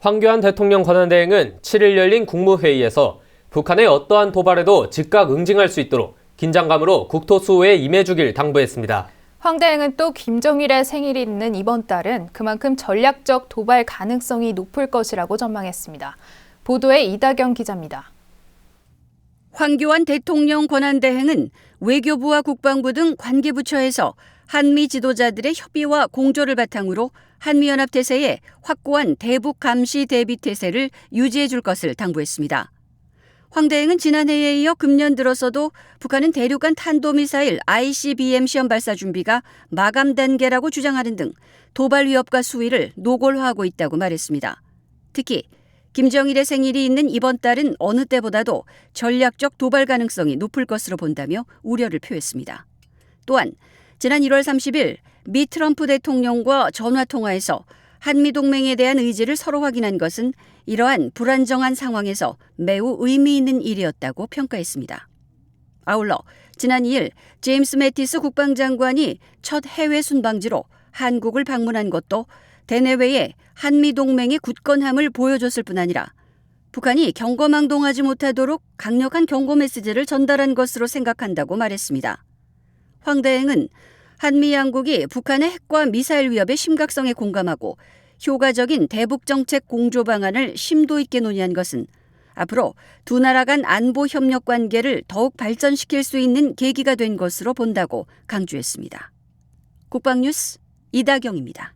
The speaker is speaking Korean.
황교안 대통령 권한대행은 7일 열린 국무회의에서 북한의 어떠한 도발에도 즉각 응징할 수 있도록 긴장감으로 국토 수호에 임해주길 당부했습니다. 황 대행은 또 김정일의 생일이 있는 이번 달은 그만큼 전략적 도발 가능성이 높을 것이라고 전망했습니다. 보도에 이다경 기자입니다. 황교안 대통령 권한대행은 외교부와 국방부 등 관계부처에서 한미 지도자들의 협의와 공조를 바탕으로 한미연합 태세에 확고한 대북 감시 대비 태세를 유지해 줄 것을 당부했습니다. 황 대행은 지난해에 이어 금년 들어서도 북한은 대륙간 탄도미사일 ICBM 시험 발사 준비가 마감 단계라고 주장하는 등 도발 위협과 수위를 노골화하고 있다고 말했습니다. 특히 김정일의 생일이 있는 이번 달은 어느 때보다도 전략적 도발 가능성이 높을 것으로 본다며 우려를 표했습니다. 또한 지난 1월 30일 미 트럼프 대통령과 전화 통화에서 한미 동맹에 대한 의지를 서로 확인한 것은 이러한 불안정한 상황에서 매우 의미 있는 일이었다고 평가했습니다. 아울러 지난 2일 제임스 매티스 국방장관이 첫 해외 순방지로 한국을 방문한 것도 대내외에 한미 동맹의 굳건함을 보여줬을 뿐 아니라 북한이 경거망동하지 못하도록 강력한 경고 메시지를 전달한 것으로 생각한다고 말했습니다. 황 대행은 한미 양국이 북한의 핵과 미사일 위협의 심각성에 공감하고 효과적인 대북 정책 공조 방안을 심도 있게 논의한 것은 앞으로 두 나라 간 안보 협력 관계를 더욱 발전시킬 수 있는 계기가 된 것으로 본다고 강조했습니다. 국방뉴스 이다경입니다.